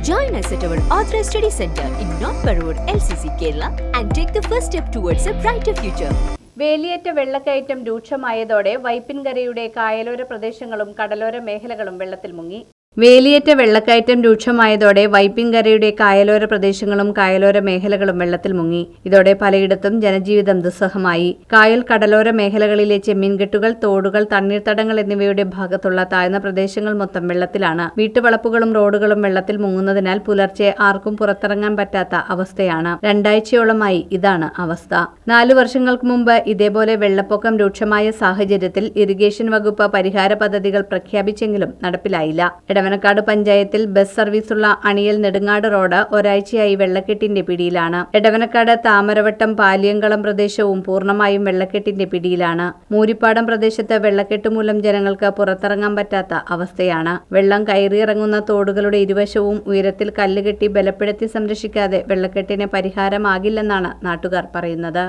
Join us at our Authorized Study Center in North Parur, LCC, Kerala, and take the first step towards a brighter future. വേലിയേറ്റ വെള്ളക്കയറ്റം രൂക്ഷമായതോടെ വൈപ്പിൻകരയുടെ കായലോര പ്രദേശങ്ങളും കടലോര മേഖലകളും വെള്ളത്തിൽ മുങ്ങി വേലിയേറ്റ വെള്ളക്കയറ്റം രൂക്ഷമായതോടെ വൈപ്പിൻകരയുടെ കായലോര പ്രദേശങ്ങളും കായലോര മേഖലകളും വെള്ളത്തിൽ മുങ്ങി. ഇതോടെ പലയിടത്തും ജനജീവിതം ദുസ്സഹമായി. കായൽ കടലോര മേഖലകളിലെ ചെമ്മീൻകെട്ടുകൾ തോടുകൾ തണ്ണീർത്തടങ്ങൾ എന്നിവയുടെ ഭാഗത്തുള്ള താഴ്ന്ന പ്രദേശങ്ങൾ മൊത്തം വെള്ളത്തിലാണ്. വീട്ടുവളപ്പുകളും റോഡുകളും വെള്ളത്തിൽ മുങ്ങുന്നതിനാൽ പുലർച്ചെ ആർക്കും പുറത്തിറങ്ങാൻ പറ്റാത്ത അവസ്ഥയാണ്. രണ്ടാഴ്ചയോളമായി ഇതാണ് അവസ്ഥ. നാലു വർഷങ്ങൾക്ക് മുമ്പ് ഇതേപോലെ വെള്ളപ്പൊക്കം രൂക്ഷമായ സാഹചര്യത്തിൽ ഇറിഗേഷൻ വകുപ്പ് പരിഹാര പദ്ധതികൾ പ്രഖ്യാപിച്ചെങ്കിലും നടപ്പിലായില്ല. എടവനക്കാട് പഞ്ചായത്തിൽ ബസ് സർവീസുള്ള അണിയൽ നെടുങ്ങാട് റോഡ് ഒരാഴ്ചയായി വെള്ളക്കെട്ടിന്റെ പിടിയിലാണ്. എടവനക്കാട് താമരവട്ടം പാലിയങ്കളം പ്രദേശവും പൂർണമായും വെള്ളക്കെട്ടിന്റെ പിടിയിലാണ്. മൂരിപ്പാടം പ്രദേശത്ത് വെള്ളക്കെട്ട് മൂലം ജനങ്ങൾക്ക് പുറത്തിറങ്ങാൻ പറ്റാത്ത അവസ്ഥയാണ്. വെള്ളം കയറിയിറങ്ങുന്ന തോടുകളുടെ ഇരുവശവും ഉയരത്തിൽ കല്ലുകെട്ടി ബലപ്പെടുത്തി സംരക്ഷിക്കാതെ വെള്ളക്കെട്ടിന് പരിഹാരമാകില്ലെന്നാണ് നാട്ടുകാർ പറയുന്നത്.